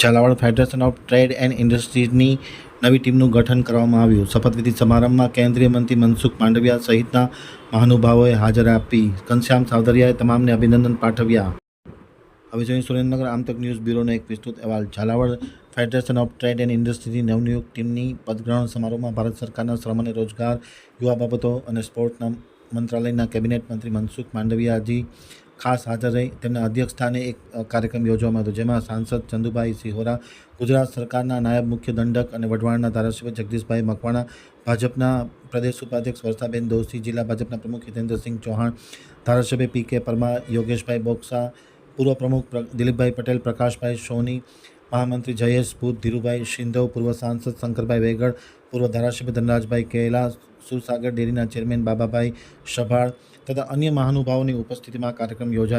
Zalawad federation of trade and ઇન્ડસ્ટ્રીઝની નવી ટીમનું ગઠન કરવામાં આવ્યું. શપથવિધિ સમારંભમાં કેન્દ્રીય મંત્રી મનસુખ માંડવિયા સહિતના મહાનુભાવોએ હાજર આપી. ઘનશ્યામ સાવદરિયાએ તમામને અભિનંદન પાઠવ્યા. હવે જોઈએ સુરેન્દ્રનગર આમતક ન્યૂઝ બ્યુરોનો એક વિસ્તૃત અહેવાલ. Zalawad federation of trade and ઇન્ડસ્ટ્રીની નવનિયુક્ત ટીમની પદગ્રહણ સમારોહમાં ભારત સરકારના શ્રમ અને રોજગાર, યુવા બાબતો અને સ્પોર્ટના મંત્રાલયના કેબિનેટ મંત્રી મનસુખ માંડવિયાજી ખાસ હાજર રહી. તેમના અધ્યક્ષસ્થાને એક કાર્યક્રમ યોજવામાં હતો, જેમાં સાંસદ ચંદુભાઈ સિહોરા, ગુજરાત સરકારના નાયબ મુખ્ય દંડક અને વઢવાણના ધારાસભ્ય જગદીશભાઈ મકવાણા, ભાજપના પ્રદેશ ઉપાધ્યક્ષ વર્ષાબેન દોશી, જિલ્લા ભાજપના પ્રમુખ હિતેન્દ્રસિંહ ચૌહાણ, ધારાસભ્ય પી કે પરમાર, યોગેશભાઈ બોક્સા પૂર્વ પ્રમુખ દિલીપભાઈ પટેલ, પ્રકાશભાઈ સોની, મહામંત્રી જયેશ ભૂત, ધીરુભાઈ સિંધવ પૂર્વ સાંસદ શંકરભાઈ વેગડ, પૂર્વ ધારાસભ્ય ધનરાજભાઈ કેલા સુસાગર ડેરીના ચેરમેન બાબાભાઈ શભાળ તથા અન્ય મહાનુભાવોની ઉપસ્થિતિમાં કાર્યક્રમ યોજાયો.